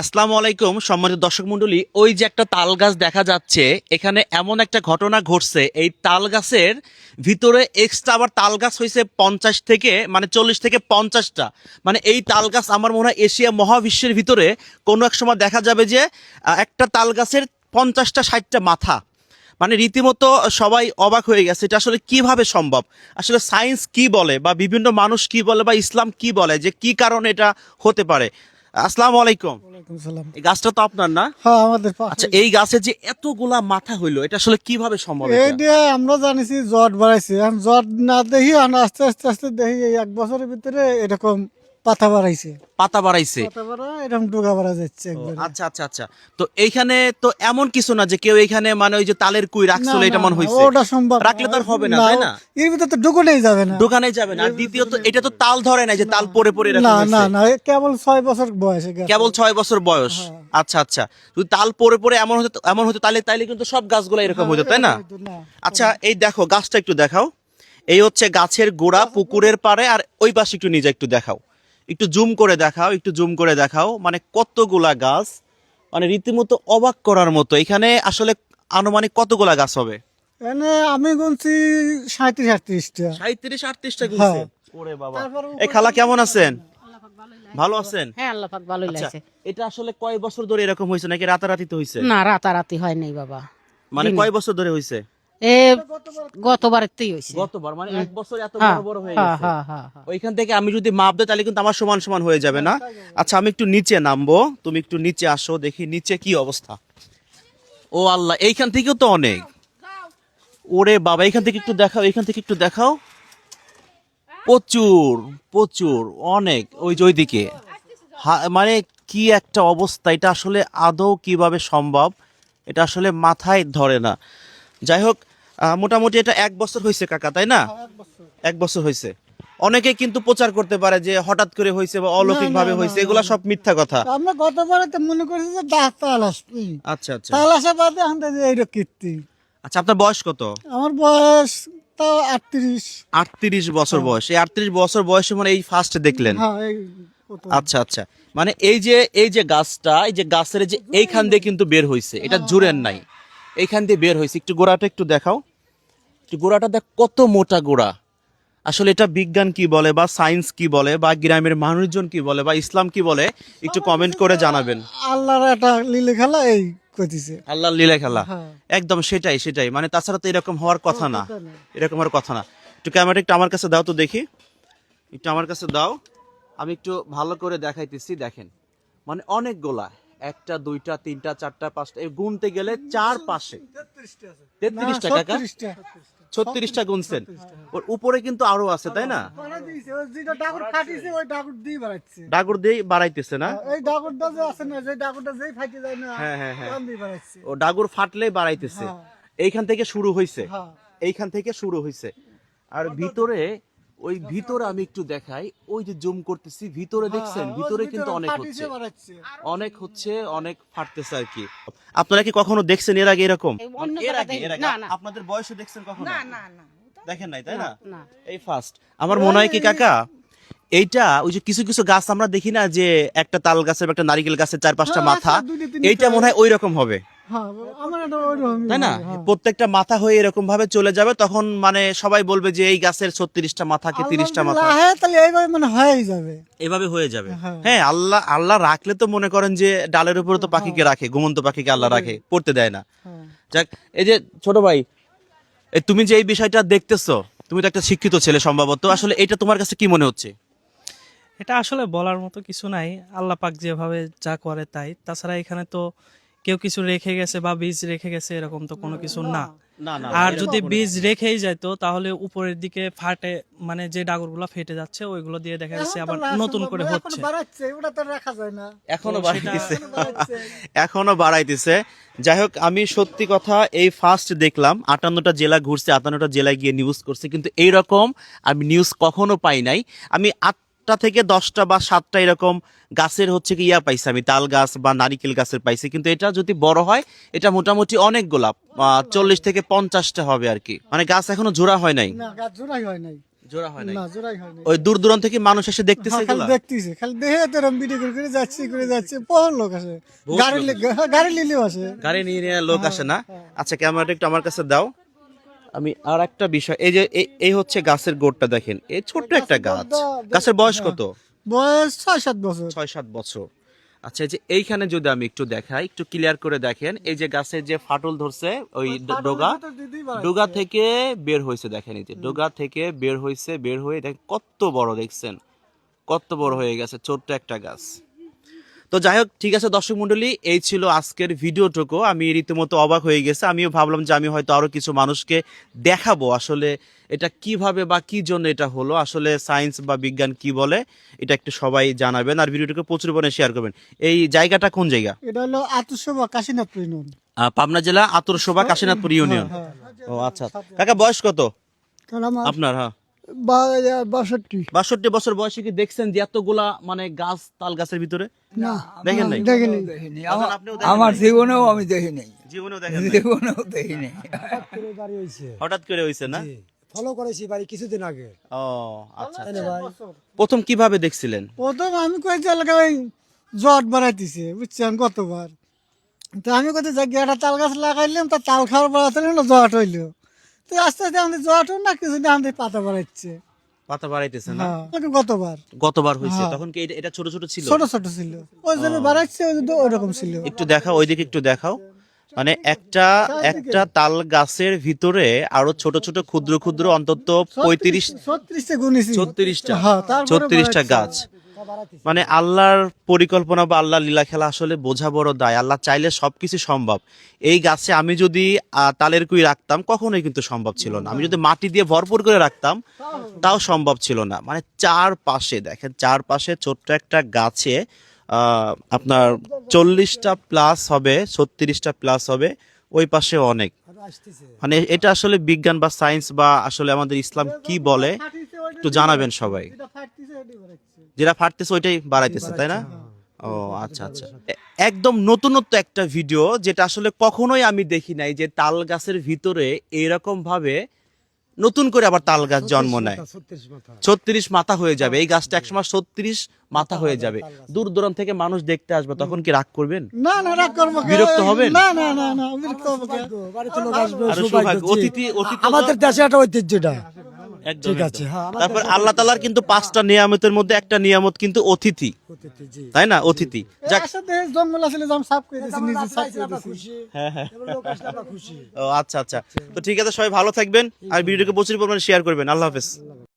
আসসালামু আলাইকুম, সম্মানিত দর্শক মণ্ডলী। ওই যে একটা তাল গাছ দেখা যাচ্ছে, এখানে এমন একটা ঘটনা ঘটছে। এই তাল গাছের ভিতরে এক্সট্রা আবার তাল গাছ হয়েছে পঞ্চাশ থেকে মানে চল্লিশ থেকে পঞ্চাশটা। মানে এই তাল গাছ আমার মনে হয় এশিয়া মহাবিশ্বের ভিতরে কোনো এক সময় দেখা যাবে যে একটা তাল গাছের পঞ্চাশটা, ষাটটা মাথা। মানে রীতিমতো সবাই অবাক হয়ে গেছে, এটা আসলে কীভাবে সম্ভব? আসলে সায়েন্স কি বলে বা বিভিন্ন মানুষ কি বলে বা ইসলাম কি বলে যে কি কারণে এটা হতে পারে? আসসালামু আলাইকুম। ওয়ালাইকুম এই গাছটা তো আপনার না? হ্যাঁ আমাদের আচ্ছা এই যে এতগুলা মাথা হইল এটা আসলে কীভাবে সম্ভব এটা? আমরা জানিছি জট বাড়াইছি। এখন জট না দেখি আস্তে আস্তে আস্তে দেখি এই এক বছরের ভিতরে এরকম পাতা বাড়াইছে। পাতা বাড়াইছে। পাতা বাড়া এরকম ডোকা বাড়া যাচ্ছে আচ্ছা আচ্ছা আচ্ছা। তো এইখানে তো এমন কিছু না যে কেউ মানে ওই যে তালের কুই রাখছিল এটা মন হইছে? ওটা সম্ভব রাখলে তো আর হবে না, তাই না? এর ভিতরে তো যাবে না। যাবে না। আর দ্বিতীয়ত এটা তো তাল ধরে না যে তাল পরে পরে এরকম না না না কেবল ছয় বছর বয়সে কেবল বছর বয়স। হ্যাঁ। আচ্ছা আচ্ছা। যদি তাল পরে পরে এমন হতো এমন হতো তাহলে তাইলে কিন্তু সব গাছগুলো এরকম হতো তাই না? না। আচ্ছা এই দেখো গাছটা একটু দেখাও। এই হচ্ছে গাছের গোড়া। পুকুরের পাড়ে আর ওই পাশে একটু নিজে একটু দেখাও। একটু জুম করে দেখাও একটু জুম করে দেখাও। মানে কতগুলা গাছ মানে রীতিমতো অবাক করার মতো। এখানে আসলে আনুমানিক কতগুলা গাছ হবে? এনে আমি গুনছি সাঁত্রিশ আটত্রিশটা। সাঁত্রিশ আটত্রিশটা হ্যাঁ। ওরে বাবা। এই খালা কেমন আছেন? ভালো আছেন? হ্যাঁ আল্লাহ পাক ভালোই আচ্ছা লাগছে এটা আসলে কয় বছর ধরে এরকম হয়েছে নাকি রাতারাতি তো হয়েছে? না রাতারাতি হয় নাই বাবা। মানে কয় বছর ধরে হয়েছে? এ গতবারেতেই হয়েছে। গতবার মানে এক বছর এত হ্যাঁ বড় বড় হয়ে হ্যাঁ গেছে। ওইখান থেকে আমি যদি মাপ দেয় তাহলে কিন্তু আমার সমান সমান হয়ে যাবে না। আচ্ছা আমি একটু নিচে নামবো। তুমি একটু নিচে আসো দেখি নিচে কি অবস্থা। ও আল্লাহ এইখান থেকেও তো অনেক। ওরে বাবা এইখান থেকে একটু দেখাও এইখান থেকে একটু দেখাও। প্রচুর প্রচুর অনেক। ওই যে ওইদিকে। মানে কি একটা অবস্থা এটা আসলে আদৌ কীভাবে সম্ভব? এটা আসলে মাথায় ধরে না। যাই হোক মোটামুটি এটা এক বছর হয়েছে কাকা তাই না? এক বছর। হয়েছে। অনেকে কিন্তু প্রচার করতে পারে যে হঠাৎ করে হয়েছে বা অলৌকিক ভাবে হয়েছে এগুলা সব মিথ্যা কথা। আমরা গতবারে তো মনে করি যে ডাক তাল আসবি। আচ্ছা আচ্ছা। তাল আসা বাদে দেখি এইরকম কীর্তি। আচ্ছা আপনার বয়স কত? আমার বয়স তাও আটত্রিশ। আটত্রিশ বছর বয়স। এই আটত্রিশ বছর বয়সে মানে এই ফার্স্ট দেখলেন? হ্যাঁ এই আচ্ছা আচ্ছা। মানে এই যে এই যে গাছটা এই যে গাছের যে এইখান দিয়ে কিন্তু বের হয়েছে এটা জুড়েন নাই। এইখান দিয়ে বের হয়েছে একটু গোড়াটা একটু দেখাও। গোড়াটা দেখ কত মোটা গোড়া। আসলে এটা বিজ্ঞান কি বলে বা সায়েন্স কি বলে বা গ্রামের মানুষজন কি বলে বা ইসলাম কি বলে একটু কমেন্ট করে জানাবেন। আল্লাহর একটা লিলে খেলা এই কইতেছে। আল্লাহ লীলা খেলা। হ্যাঁ। একদম সেটাই সেটাই। মানে তাছাড়া তো এরকম হওয়ার কথা না। এরকম হওয়ার কথা না। একটু ক্যামেরাটা একটু আমার কাছে দাও তো দেখি। একটু আমার কাছে দাও। আমি একটু ভালো করে দেখাইতেছি দেখেন। মানে অনেকগুলা একটা দুইটা তিনটা চারটা পাঁচটা এই গুনতে গেলে চার পাশে। তেত্রিশটা কাকা? ছত্রিশটা। গুনছেন। ওর উপরে কিন্তু আরও আছে তাই না? ডাকুর ফাটিছে, ওই ডাকুর দিয়ে ডাগর দিয়ে বাড়াইতেছে না? এই ডাকুরটা যে আছে না, যে ডাকুরটা যেই ফাটে যায় না, হ্যাঁ, হ্যাঁ, হ্যাঁ। বাড়াচ্ছে। ও ডাগর ফাটলে বাড়াইতেছে। হ্যাঁ। এইখান থেকে শুরু হয়েছে হ্যাঁ। এইখান থেকে শুরু হয়েছে আর ভিতরে ওই ভিতরে আমি একটু দেখাই। ওই যে জুম করতেছি ভিতরে দেখছেন? হ্যাঁ, ভিতরে কিন্তু অনেক হচ্ছে। অনেক হচ্ছে অনেক ফাটতেছে আর কি। আপনারা কি কখনো দেখছেন এর আগে এরকম? এর আগে। আপনাদের বয়সে দেখছেন কখনো? না না না। দেখেন নাই তাই না এই ফার্স্ট আমার মনে হয় কি কাকা এইটা ওই যে কিছু কিছু গাছ আমরা দেখি না যে একটা তাল গাছের বা একটা নারিকেল গাছের চার পাঁচটা হ্যাঁ, মাথা এইটা মনে হয় ওই রকম হবে। হ্যাঁ, তাই না? হয়, হ্যাঁ। প্রত্যেকটা মাথা হয়ে এরকম ভাবে চলে যাবে তখন মানে সবাই বলবে যে এই গাছের ছত্রিশটা মাথা কি তিরিশটা মাথা। তাহলে এইভাবে মানে হয়েই যাবে। এভাবে হয়ে যাবে। হ্যাঁ। হ্যাঁ আল্লাহ আল্লাহ রাখলে তো মনে করেন যে ডালের উপরে তো পাখিকে রাখে ঘুমন্ত পাখিকে আল্লাহ রাখে পড়তে দেয় না। হ্যাঁ। যাক এই যে ছোট ভাই তুমি যে এই বিষয়টা দেখতেছো তুমি তো একটা শিক্ষিত ছেলে সম্ভবত আসলে এটা তোমার কাছে কি মনে হচ্ছে? এটা আসলে বলার মতো কিছু নাই আল্লাহ পাক যেভাবে যা করে তাই। তাছাড়া এখানে তো কেউ কিছু রেখে গেছে বা বীজ রেখে গেছে এরকম তো কোনো কিছু না। না না আর যদি বীজ রেখেই যেত তাহলে উপরের দিকে ফাটে মানে যে ডাগরগুলো ফেটে যাচ্ছে ওইগুলো দিয়ে দেখা যাচ্ছে আবার নতুন করে হচ্ছে। বাড়াচ্ছে, ওটা তো রাখা যায় না। এখনও বাড়াইতেছে। এখনও বাড়াইতেছে। যাই হোক আমি সত্যি কথা এই ফার্স্ট দেখলাম আটান্নটা জেলা ঘুরছে আটান্নটা জেলায় গিয়ে নিউজ করছে কিন্তু এইরকম আমি নিউজ কখনো পাই নাই। আমি আটটা থেকে দশটা বা সাতটা এরকম গাছের হচ্ছে কি ইয়া পাইছি আমি তাল গাছ বা নারিকেল গাছের পাইছি। কিন্তু এটা যদি বড় হয় এটা মোটামুটি অনেক গোলাপ চল্লিশ থেকে পঞ্চাশটা হবে আর কি। মানে গাছ এখনও জোড়া হয় নাই? জোড়াই হয় নাই। জোড়া হয় না জোড়াই হয় ওই দূর দূরান্ত থেকে মানুষ এসে দেখতেছে খালি দেখতেছে খালি দেখে তো এরম ভিডিও করে করে যাচ্ছে করে যাচ্ছে। বহু লোক আসে। গাড়ি গাড়ি লিলেও আসে। গাড়ি নিয়ে নিয়ে লোক আসে না? আচ্ছা ক্যামেরাটা একটু আমার কাছে দাও। আমি আর একটা বিষয় এই যে এই- হচ্ছে গাছের গোড়টা দেখেন এই ছোট্ট একটা গাছ। গাছের বয়স কত? বয়স ছয় সাত বছর। ছয় সাত বছর। আচ্ছা এই যে এইখানে যদি আমি একটু দেখাই একটু ক্লিয়ার করে দেখেন এই যে গাছের যে ফাটল ধরছে ওই ডগা ডোগা থেকে বের হয়েছে দেখেন এই যে ডোগা থেকে বের হয়েছে বের হয়ে দেখেন কত বড় দেখছেন? কত বড় হয়ে গেছে ছোট্ট একটা গাছ। তো যাই হোক ঠিক আছে দর্শক মন্ডলী এই ছিল আজকের ভিডিওটুকু। আমি রীতিমতো অবাক হয়ে গেছে। আমিও ভাবলাম যে আমি হয়তো আরও কিছু মানুষকে দেখাবো। আসলে এটা কীভাবে বা কি জন্য এটা হলো? আসলে সায়েন্স বা বিজ্ঞান কি বলে? এটা একটু সবাই জানাবেন আর ভিডিওটাকে প্রচুর পরিমাণে শেয়ার করবেন। এই জায়গাটা কোন জায়গা? এটা হলো আতুসভা কাশীনাথপুর ইউনিয়ন। পাবনা জেলা আতরসভা কাশীনাথপুর ইউনিয়ন। ও আচ্ছা। কাকা বয়স কত? আপনার হ্যাঁ। বাষট্টি। বাষট্টি বছর বয়সে কি দেখছেন যে এতগুলা মানে গাছ তাল গাছের ভিতরে? না। দেখেন নাই? দেখিনি। দেখিনি। আমার-? জীবনেও আমি দেখিনি। জীবনেও দেখেন জীবনেও দেখিনি। হঠাৎ করে হয়েছে না? ফলো করেছি বাড়ি কিছুদিন আগে। ও আচ্ছা ভাই প্রথম কীভাবে দেখছিলেন? প্রথম আমি এলাকায় জট বাড়াইতেছে বুঝছেন কতবার তো আমি কত জায়গায় একটা তাল গাছ লাগাইলাম তা তাল খাওয়ার বাড়াতে না জট হইল। তো আস্তে আস্তে আমাদের হল না কিছু আমাদের পাতা বাড়াইছে পাতা বাড়াইতেছে না? হ্যাঁ গতবার। গতবার হয়েছে? হ্যাঁ। তখন কি এটা- ছোট ছোট ছিল? ছোট ছোট ছিল। ওই জন্য বাড়াইছে ওই ওইরকম ছিল। একটু দেখাও ওইদিকে একটু দেখাও। মানে একটা একটা তাল গাছের ভিতরে আরও ছোট ছোট ক্ষুদ্র ক্ষুদ্র অন্তত পঁয়ত্রিশ ছত্রিশটা ছত্রিশটা। হ্যাঁ, ছত্রিশটা গাছ। মানে আল্লাহর পরিকল্পনা বা আল্লাহ লীলা খেলা আসলে বোঝা বড় দায়। আল্লাহ চাইলে সবকিছু সম্ভব। এই গাছে আমি যদি তালের কুই রাখতাম কখনোই কিন্তু সম্ভব ছিল না। আমি যদি মাটি দিয়ে ভরপুর করে রাখতাম তাও সম্ভব ছিল না। মানে চার পাশে দেখেন চার পাশে ছোট্ট একটা গাছে আহ, আপনার চল্লিশটা প্লাস হবে ছত্রিশটা প্লাস হবে ওই পাশে অনেক। মানে এটা আসলে বিজ্ঞান বা সায়েন্স বা আসলে আমাদের ইসলাম কি বলে একটু জানাবেন সবাই। যেটা ফাটতিছে ওইটাই বাড়াইতেছে তাই না? ও আচ্ছা আচ্ছা। একদম নতুনত্ব একটা ভিডিও যেটা আসলে কখনোই আমি দেখি নাই যে তাল গাছের ভিতরে এরকম ভাবে নতুন করে আবার তাল গাছ জন্ম নেয়। ছত্রিশ মাথা। হয়ে যাবে। এই গাছটা একসময় ছত্রিশ মাথা হয়ে যাবে দূর দূরান্ত থেকে মানুষ দেখতে আসবে তখন কি রাগ করবেন? না না রাগ করব বিরক্ত হবেন? না না না না বিরক্ত হব কেন? বাড়িতে লোক আসবে আরও সৌভাগ্য, সৌভাগ্য। জি। অতিথি অতিথি আমাদের দেশে একটা ঐতিহ্যটা একদম, ঠিক আছে, হ্যাঁ, আমাদের তারপর আল্লাহ তালার কিন্তু পাঁচটা নিয়ামতের মধ্যে একটা নিয়ামত কিন্তু অতিথি। অতিথি, জি। তাই না? অতিথি। যাক। আসলে দেশ জঙ্গল আসলে যে আমি সাফ করে দিয়েছি নিজে সাফ করে আমরা হ্যাঁ হ্যাঁ। এবার লোক আসলে আমরা খুশি। ও আচ্ছা আচ্ছা। তো ঠিক আছে সবাই ভালো থাকবেন। আর ভিডিওকে প্রচুর পরিমাণে শেয়ার করবেন। আল্লাহ হাফেজ।